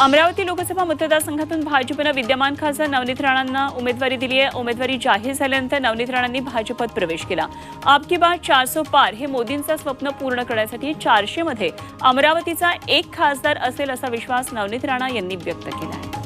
अमरावती लोकसभा मतदारसंघातून भाजपनं विद्यमान खासदार नवनीत राणांना उमेदवारी दिली आहे. उमेदवारी जाहीर झाल्यानंतर नवनीत राणांनी भाजपात प्रवेश केला. आप की बात चारसो पार हे मोदींचं स्वप्न पूर्ण करण्यासाठी चारशे मध्ये अमरावतीचा एक खासदार असेल असा विश्वास नवनीत राणा यांनी व्यक्त केला आहे.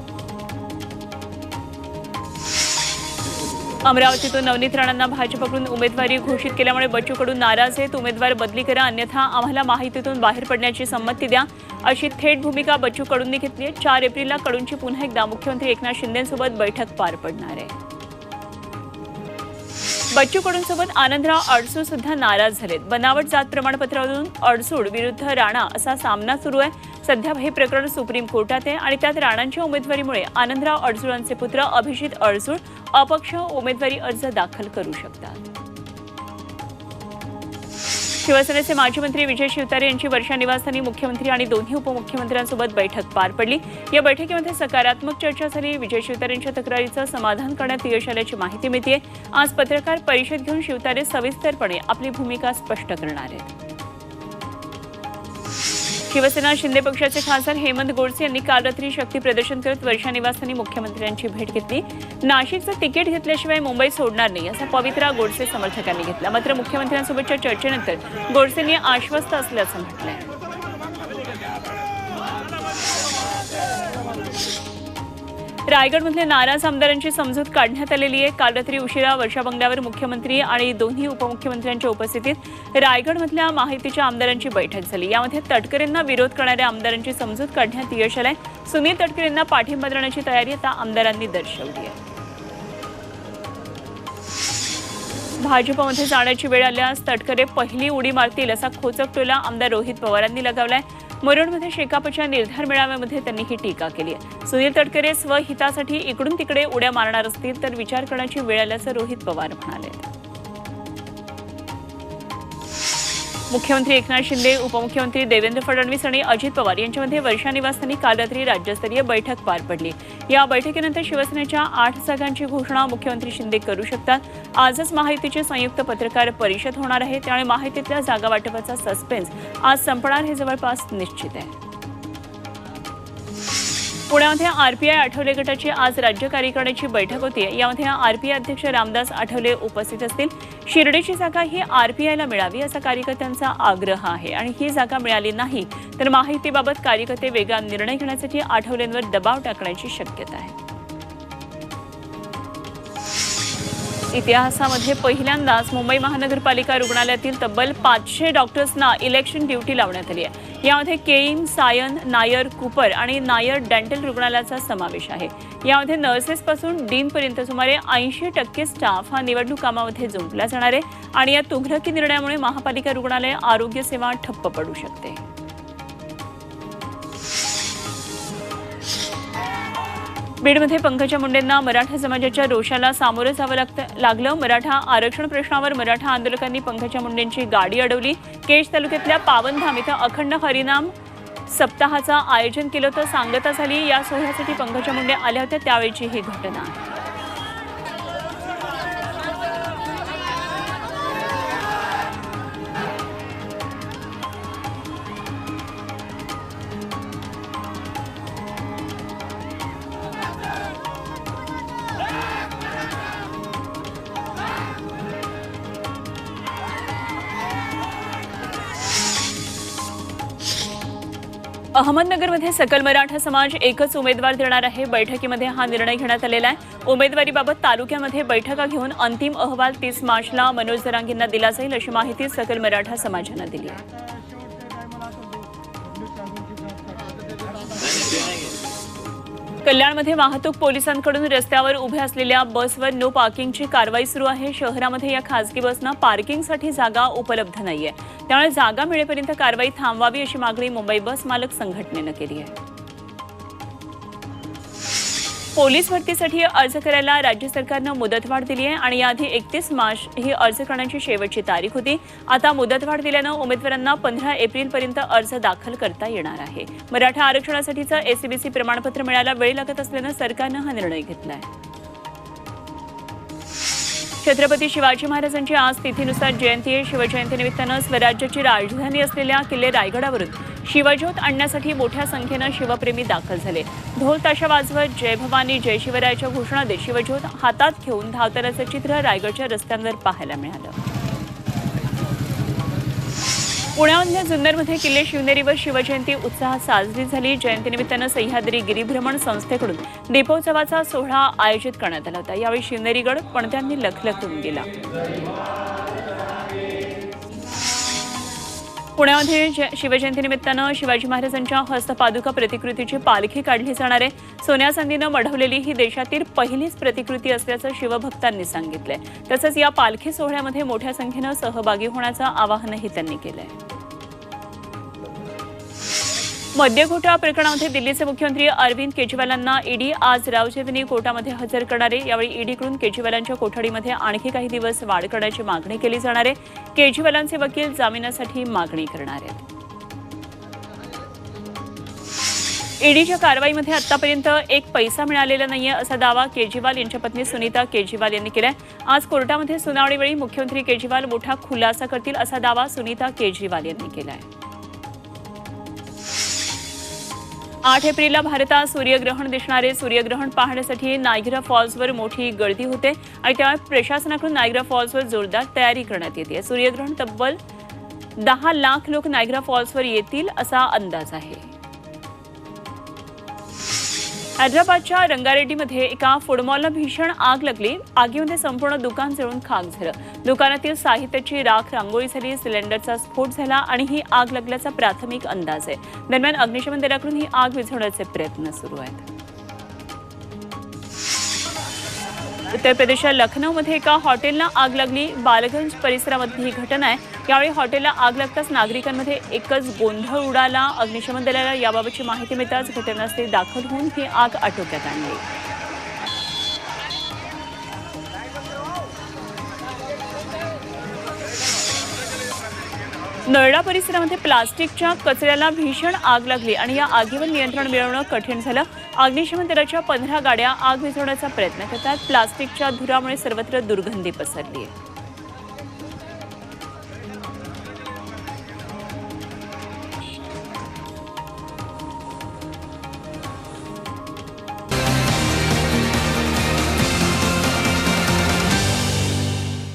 अमरावतीतून नवनीत राणांना भाजपकडून उमेदवारी घोषित केल्यामुळे बच्चूकडून नाराज आहेत. उमेदवार बदली करा अन्यथा आम्हाला माहितीतून बाहेर पडण्याची संमती द्या. अशी थेट भूमिका बच्चू कडूंनी घेतली आहे. चार एप्रिलला कडूंची पुन्हा एकदा मुख्यमंत्री एकनाथ शिंदेसोबत बैठक पार पडणार आहे. बच्चू कडूंसोबत आनंदराव अडसूळ सुद्धा नाराज झालेत. बनावट जात प्रमाणपत्रावरून अडसूळ विरुद्ध राणा असा सामना सुरू आहे. सध्या हे प्रकरण सुप्रीम कोर्टात आहे आणि त्यात राणांच्या उमेदवारीमुळे आनंदराव अडसूळांचे पुत्र अभिजित अडसूळ अपक्ष उमेदवारी अर्ज दाखल करू शकतात. शिवसेनेचे माजी मंत्री विजय शिवतारे यांची वर्षा निवासस्थानी मुख्यमंत्री आणि दोन्ही उपमुख्यमंत्र्यांसोबत बैठक पार पडली. या बैठकीमध्ये सकारात्मक चर्चा झाली विजय शिवतारे यांच्या तक्रारीचं समाधान करण्यात यश आल्याची माहिती मिळते आज पत्रकार परिषद घेऊन शिवतारे सविस्तरपणे आपली भूमिका स्पष्ट करणार आहेत. शिवसेना शिंदे पक्षाचे खासदार हेमंत गोडसे यांनी काल रात्री शक्ती प्रदर्शन करत वर्षा निवासस्थानी मुख्यमंत्र्यांची भेट घेतली. नाशिकचं तिकीट घेतल्याशिवाय मुंबई सोडणार नाही असा पवित्रा गोडसे समर्थकांनी घेतला. मात्र मुख्यमंत्र्यांसोबतच्या चर्चेनंतर गोडसेंनी आश्वस्त असल्याचं म्हटलंय. रायगडमधल्या नाराज आमदारांची समजूत काढण्यात आलेली आहे. काल रात्री उशिरा वर्षा बंगल्यावर मुख्यमंत्री आणि दोन्ही उपमुख्यमंत्र्यांच्या उपस्थितीत रायगडमधल्या माहितीच्या आमदारांची बैठक झाली. यामध्ये तटकरेंना विरोध करणाऱ्या आमदारांची समजूत काढण्यात यश आलंय. सुनील तटकरेंना पाठिंबा देण्याची तयारी आता आमदारांनी दर्शवली आहे. भाजपमध्ये जाण्याची वेळ आल्यास तटकरे पहिली उडी मारतील असा खोचक टोला आमदार रोहित पवारांनी लगावलाय. मुरुडमध्ये शेकापच्या निर्धार मेळाव्यामध्ये त्यांनी ही टीका केली आहे. सुनील तटकरे स्वहितासाठी इकडून तिकडे उड्या मारणार असतील तर विचार करण्याची वेळ आल्याचं रोहित पवार म्हणाले. मुख्यमंत्री एकनाथ शिंदे उपमुख्यमंत्री देवेंद्र फडणवीस आणि अजित पवार यांच्यामध्ये वर्षा निवासस्थानी काल रात्री राज्यस्तरीय बैठक पार पडली. या बैठकीनंतर शिवसेनेच्या आठ जागांची घोषणा मुख्यमंत्री शिंदे करू शकतात. आजच माहितीची संयुक्त पत्रकार परिषद होणार आहे. त्यामुळे माहितीतल्या जागावाटपाचा सस्पेन्स आज संपणार हे जवळपास निश्चित आहे. पुण्यामध्ये आरपीआय आठवले गटाची आज राज्य कार्यकारिणीची बैठक होती. यामध्ये आरपीआय अध्यक्ष रामदास आठवले उपस्थित असतील. शिर्डीची जागा ही आरपीआयला मिळावी असा कार्यकर्त्यांचा आग्रह आहे आणि ही जागा मिळाली नाही तर माहितीबाबत कार्यकर्ते वेगळा निर्णय घेण्यासाठी आठवलेंवर दबाव टाकण्याची शक्यता आहे. इतिहासामध्ये पहिल्यांदाच मुंबई महानगरपालिका रुग्णालयातील तब्बल पाचशे डॉक्टर्सना इलेक्शन ड्युटी लावण्यात आली आहे. यामध्ये केईम सायन नायर कुपर आणि नायर डेंटल रुग्णालयाचा समावेश आहे. यामध्ये नर्सेसपासून डीनपर्यंत सुमारे ऐंशी टक्के स्टाफ हा निवडणूक कामामध्ये जोडला जाणार आहे आणि या तुघलकी निर्णयामुळे महापालिका रुग्णालय आरोग्य सेवा ठप्प पडू शकते. बीडमध्ये पंकजा मुंडेंना मराठा समाजाच्या रोषाला सामोरं जावं लागतं लागलं. मराठा आरक्षण प्रश्नावर मराठा आंदोलकांनी पंकजा मुंडेंची गाडी अडवली. केज तालुक्यातल्या पावनधाम इथं अखंड हरिनाम सप्ताहाचं आयोजन केलं होतं. सांगता झाली या सोहळ्यासाठी पंकजा मुंडे आल्या होत्या. त्यावेळची ही घटना अहमदनगरमध्ये सकल मराठा समाज एकच उमेदवार देणार आहे. बैठकीमध्ये हा निर्णय घेण्यात आलेला आहे. उमेदवारीबाबत तालुक्यामध्ये बैठका घेऊन अंतिम अहवाल तीस मार्चला मनोज जरांगींना दिला जाईल अशी माहिती सकल मराठा समाजानं दिली आहे. कल्याणमध्ये वाहतूक पोलिसांकडून रस्त्यावर उभ्या असलेल्या बसवर नो पार्किंगची कारवाई सुरू आहे. शहरामध्ये या खासगी बसना पार्किंगसाठी जागा उपलब्ध नाहीये. त्यामुळे जागा मिळेपर्यंत कारवाई थांबवावी अशी मागणी मुंबई बस मालक संघटनेनं केली आहे. पोलीस भरतीसाठी अर्ज करायला राज्य सरकारनं मुदतवाढ दिली आहे आणि याआधी एकतीस मार्च ही अर्ज करण्याची शेवटची तारीख होती. आता मुदतवाढ दिल्यानं उमेदवारांना पंधरा एप्रिलपर्यंत अर्ज दाखल करता येणार आहे. मराठा आरक्षणासाठीचं एसीबीसी प्रमाणपत्र मिळायला वेळ लागत असल्यानं सरकारनं हा निर्णय घेतला आहे छत्रपती शिवाजी महाराजांची आज तिथीनुसार जयंती आहे. शिवजयंतीनिमित्तानं स्वराज्याची राजधानी असलेल्या किल्ले रायगडावरून शिवज्योत आणण्यासाठी मोठ्या संख्येनं शिवप्रेमी दाखल झाले. ढोल ताशा वाजवत जय भवानी जय शिवरायाच्या घोषणा देत शिवज्योत हातात घेऊन धावतानाचं चित्र रायगडच्या रस्त्यांवर पाहायला मिळालं. पुण्यामधल्या जुन्नरमध्ये किल्ले शिवनेरीवर शिवजयंती उत्साहात साजरी झाली. जयंतीनिमित्तानं सह्याद्री गिरीभ्रमण संस्थेकडून दीपोत्सवाचा सोहळा आयोजित करण्यात आला होता. यावेळी शिवनेरीगड पणत्यांनी लखलखून गेला पुण्यामध्ये शिवजयंतीनिमित्तानं शिवाजी महाराजांच्या हस्तपादुका प्रतिकृतीची पालखी काढली जाणार आहे. सोन्या चांदीनं मढवलेली ही देशातील पहिलीच प्रतिकृती असल्याचं शिवभक्तांनी सांगितलंय. तसंच या पालखी सोहळ्यामध्ये मोठ्या संख्येनं सहभागी होण्याचं आवाहनही त्यांनी केलंय. मद्य घोटाळा प्रकरणामध्ये दिल्लीचे मुख्यमंत्री अरविंद केजरीवालांना ईडी आज रावजेवनी कोर्टामध्ये हजर करणार. आहे यावेळी ईडीकडून केजरीवालांच्या कोठडीमध्ये आणखी काही दिवस वाढ करण्याची मागणी केली जाणार आहे. केजरीवालांचे वकील जामिनासाठी मागणी करणार आहेत. ईडीच्या कारवाईमध्ये आतापर्यंत एक पैसा मिळालेला नाहीये असा दावा केजरीवाल यांच्या पत्नी सुनीता केजरीवाल यांनी केलाय. आज कोर्टामध्ये सुनावणीवेळी मुख्यमंत्री केजरीवाल मोठा खुलासा करतील असा दावा सुनीता केजरीवाल यांनी केलाय. आठ एप्रिलला भारतात सूर्यग्रहण दिसणारे सूर्यग्रहण पाहण्यासाठी नायग्रा फॉल्सवर मोठी गर्दी होते आणि त्यामुळे प्रशासनाकडून नायग्रा फॉल्सवर जोरदार तयारी करण्यात येते. सूर्यग्रहण तब्बल दहा लाख लोक नायग्रा फॉल्सवर येतील असा अंदाज आहे. हैदराबादच्या रंगारेड्डीमध्ये एका फुडमॉलला भीषण आग लागली. आगीमध्ये संपूर्ण दुकान जळून खाक झालं. दुकानातील साहित्याची राख रांगोळी झाली सिलेंडरचा स्फोट झाला आणि ही आग लागल्याचा प्राथमिक अंदाज आहे. दरम्यान अग्निशमन दलाकडून ही आग विझवण्याचे प्रयत्न सुरू आहेत. उत्तर प्रदेशात लखनौमध्ये एका हॉटेलला आग लागली. बालगंज परिसरामधली ही घटना आहे. यावेळी हॉटेलला आग लागताच नागरिकांमध्ये एकच गोंधळ उडाला. अग्निशमन दलाला याबाबतची माहिती मिळताच घटनास्थळी दाखल होऊन ही आग आटोक्यात आणली. नोएडा परिसरामध्ये प्लास्टिकच्या कचऱ्याला भीषण आग लागली आणि या आगीवर नियंत्रण मिळवणं कठीण झालं. अग्निशमन दलाच्या पंधरा गाड्या आग विझवण्याचा प्रयत्न करतात. प्लास्टिकच्या धुरामुळे सर्वत्र दुर्गंधी पसरली आहे.